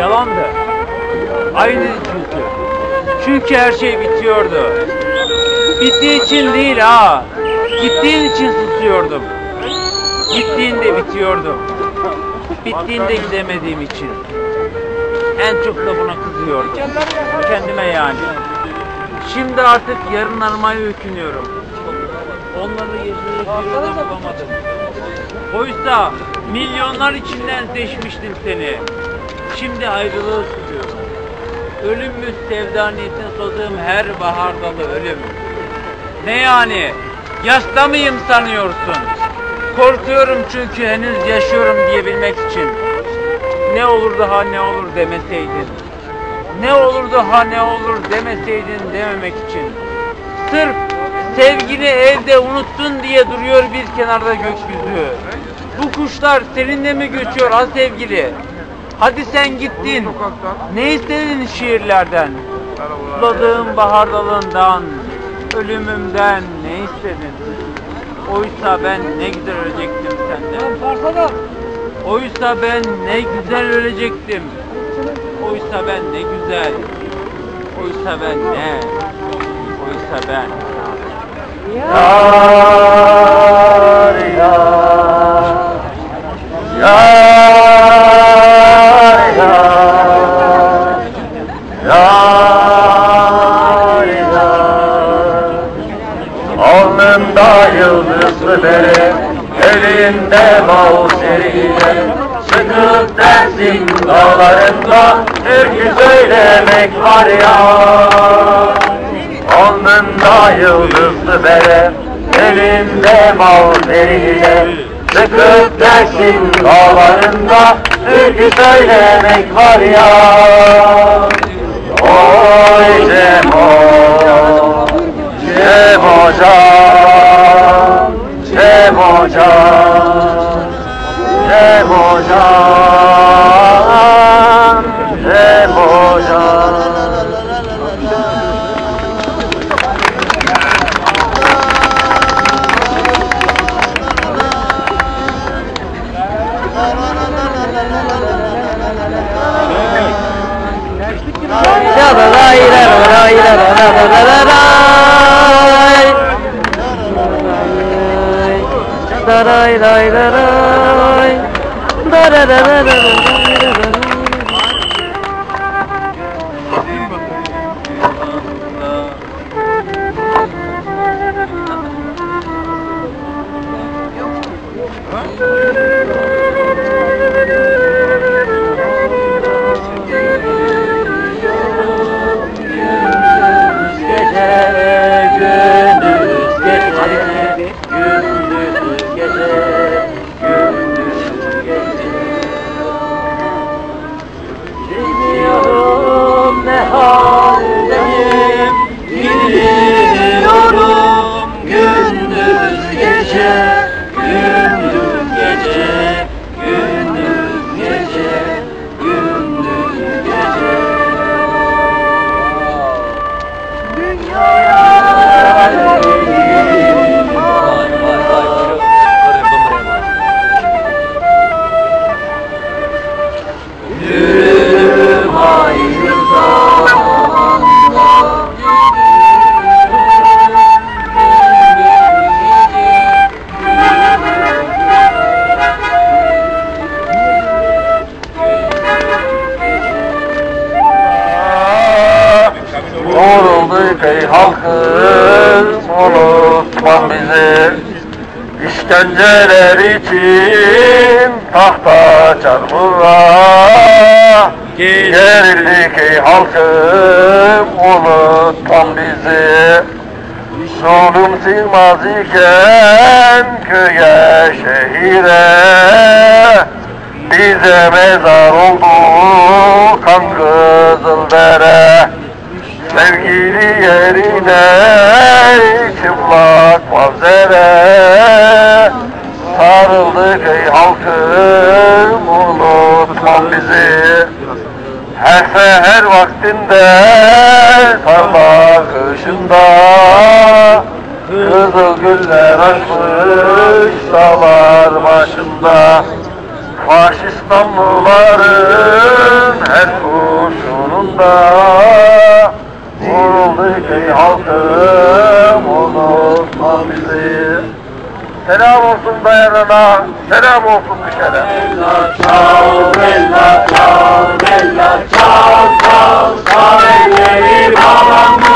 Yalandı. Aynı çünkü. Çünkü her şey bitiyordu. Bittiği için değil ha. Gittiğin için susuyordum. Gittiğinde bitiyordum. Bittiğinde gidemediğim için. En çok da buna kızıyorum. Kendime yani. Şimdi artık yarın armaya öykünüyorum. Onları yaşayacak bulamadım. Oysa milyonlar içinden seçmiştim seni. Şimdi ayrılığı sürüyorum. Ölüm mü sevda niyetine sozduğum her bahar dalı ölüm. Ne yani? Yaşta sanıyorsun? Korkuyorum çünkü henüz yaşıyorum diyebilmek için. Ne olur daha ne olur demeseydin. Ne olur daha ne olur demeseydin dememek için. Sırf sevgili evde unuttun diye duruyor bir kenarda gökyüzü. Bu kuşlar seninle mi göçüyor ha sevgili? Hadi sen gittin. Ne istedin şiirlerden? Suladığım bahar dalından, ölümümden ne istedin? Oysa ben ne güzel ölecektim senden. Oysa ben ne güzel ölecektim. Oysa ben ne güzel. Oysa ben ne? Oysa ben. Yar yar Yar bere Elinde mavzeriyle Çıkıp dersin dağlarında Türkü söylemek var ya. Alnında yıldızlı bere Elinde mavzeriyle Çıkıp dersin dağlarında Türkü söylemek var ya. Oy Cemo Cemocan hoca Rem hoca Rem hoca Ya da da ira da da ira da da da דערערערערערערערערער İşkenceler için tahta çarmıha Gerildik ey halkım unutma bizi. Solum sığmaz iken köye şehire. Bize mezar oldu kan kızıldere Sevgili yerine çıplak manzere Sarıldık ey halkım unutma bizi. Her seher vaktinde tarla kışında. Kızıl güller açmış dağlar başında. Faşist her kurşununda Vuruldu ey halkım unutma bizi Selam olsun dayanana, selam olsun düşene. Bella ciao, bella ciao, bella ciao, ciao, ciao, elleri bağlanmış,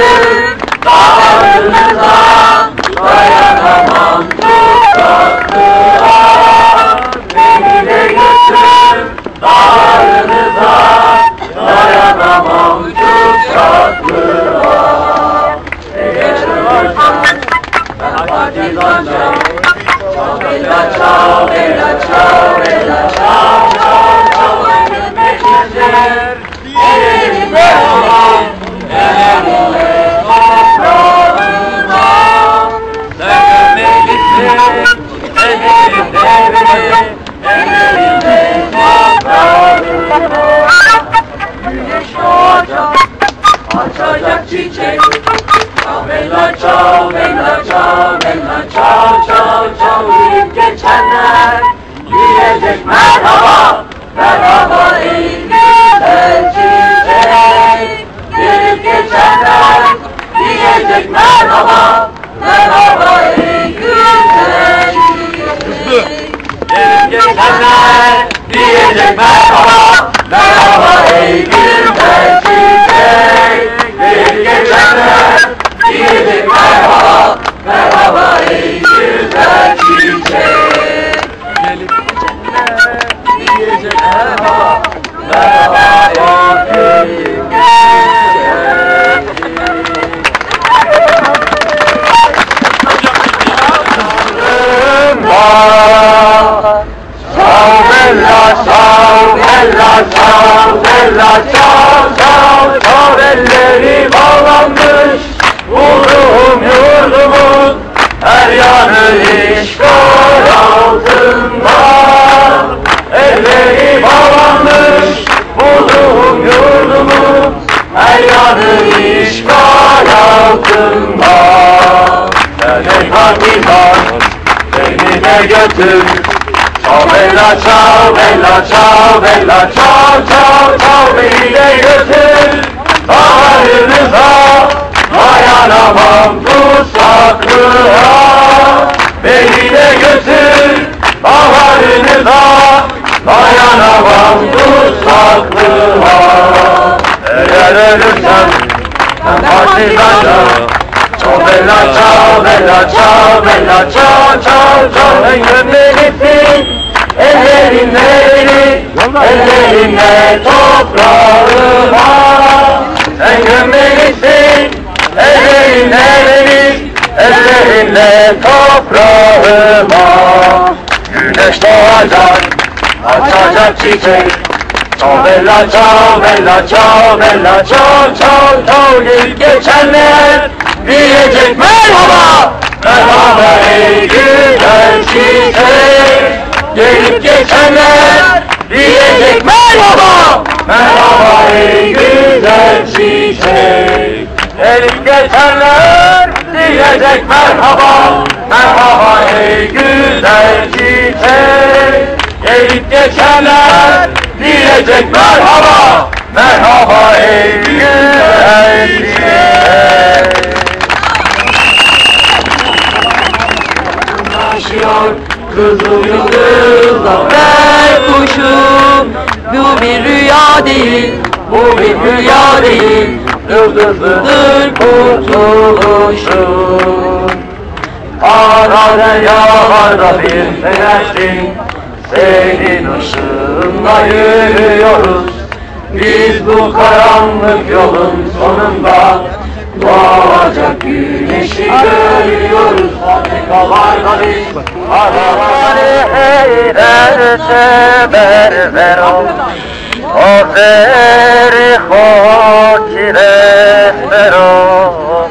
götür. Açacak çiçek, bella ciao bella ciao ciao ciao Gelip geçenler. Diyecek merhaba Merhaba ey güzel çiçek. Gelip geçenler. Diyecek merhaba Merhaba ey güzel çiçek. Gelip geçenler. Diyecek merhaba Merhaba ey güzel Merhaba güzel çiçek Gelip geçenler diyecek merhaba Merhaba ey güzel çiçek Ciao bella ciao bella ciao bella Ciao bella ciao bella ciao bella ciao ciao ciao beni de götür Baharınıza dayanamam tutsaklığa Beni de götür baharınıza dayanamam tutsaklığa Eğer ölürsem ben partizanca Ciao bella ciao bella ciao bella ciao ciao ciao Ben gömleliksin ellerinle beni Ellerinle toprağıma Sen gömleliksin ellerinle beni Ellerinle toprağıma Güneş doğacak açacak çiçek. Ciao bella ciao bella ciao bella ciao ciao ciao Gelip geçenler diyecek. Merhaba. Merhaba ey güzel çiçek Gelip geçenler diyecek merhaba! Merhaba ey güzel çiçek. Gelip geçenler diyecek merhaba Merhaba ey güzel çiçek. Gelip geçenler diyecek merhaba Merhaba ey güzel çiçek. Taşıyor kızıl yıldızla Ver kuşum Bu bir rüya değil Bu bir rüya değil. Yıldızlıdır kurtuluşum Arada yağlarda bir fenersin Senin ışığınla yürüyoruz. Biz bu karanlık yolun sonunda Doğacak güneşi görüyoruz. Fabrikalarda biz Arabaları eğlerse berber ol Ozeri hoçire fero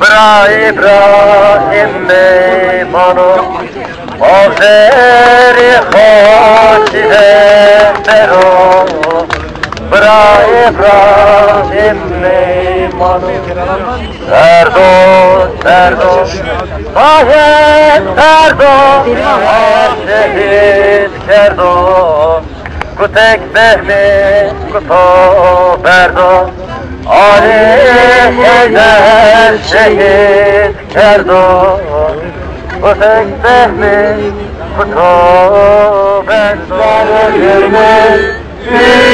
Bra İbrahim meymanu Ozeri hoçire fero Bra İbrahim meymanu Serdo, serdo Sahet serdo Şehit kerdo Kutek behmi kuto berdo Ali eder şehit kerdo Kutek behmi kuto Ölürmüş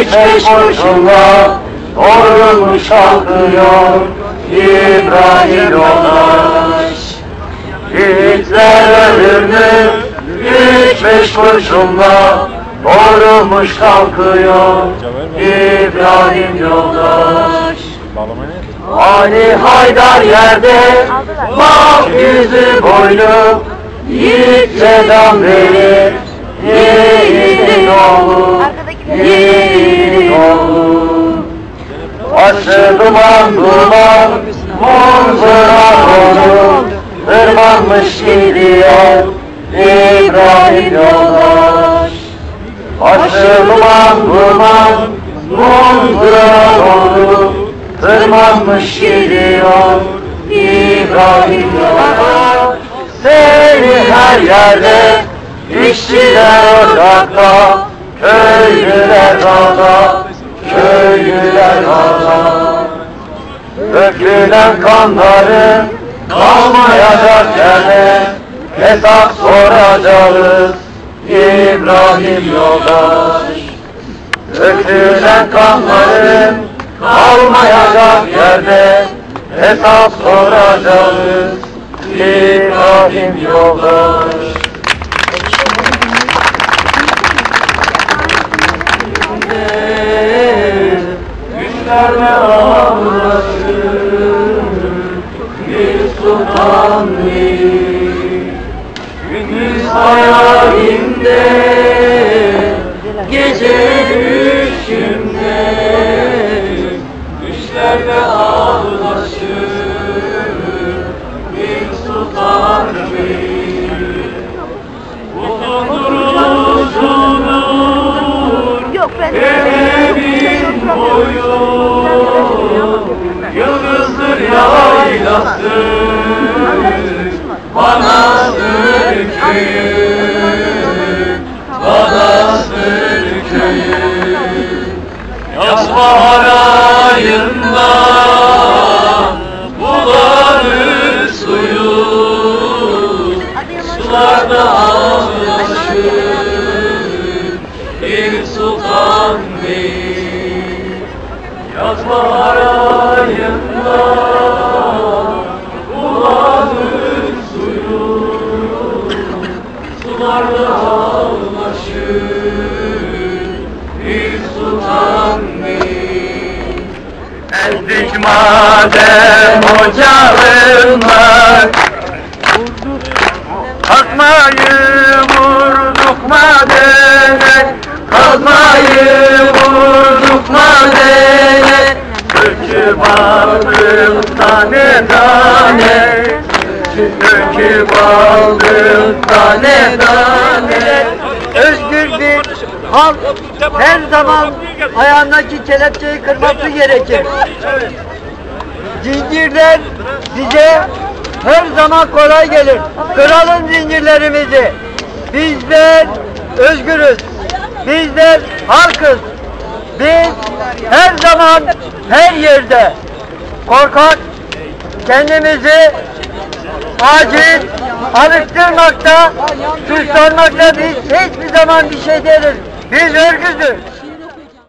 üç beş kurşunla Doğrulmuş kalkıyor İbrahim yoldaş Hitler ölür mü? Üç beş kurşunla Doğrulmuş kalkıyor İbrahim yoldaş Ali Haydar yerde Bak yüzü boylu Yiğit selam verir Yiğidin oğlu oğlu Başı duman duman Manzara dolu. Tırmanmış gidiyor İbrahim yoldaş. Başı duman duman Manzara dolu. Tırmanmış gidiyor İbrahim yoldaş. Seni her yerde İşçiler ocakta Köylüler dağda Köylüler Dökülen kanların kalmayacak yerde Hesap soracağız İbrahim yoldaş. Dökülen kanların kalmayacak yerde Hesap soracağız İbrahim yoldaş uzundur Yok ben Evimin boyu Yıldızdır yaylası Banastır köyü Banastır köyü Yaz bahar ayında Bulanır suyu. Sularda ağlaşır madem ocağından Kalkmayı vurduk madene Kalkmayı vurduk madene Döküp aldım tane tane Döküp aldım tane tane Özgür bir halk her zaman ayağındaki kelepçeyi kırması gerekir. Zincirler bize her zaman kolay gelir. Kıralım zincirlerimizi. Bizler özgürüz. Bizler halkız. Biz her zaman her yerde korkak kendimizi aciz alıştırmakta, suçlanmakta biz hiçbir zaman bir şey değiliz. Biz örgüzüz.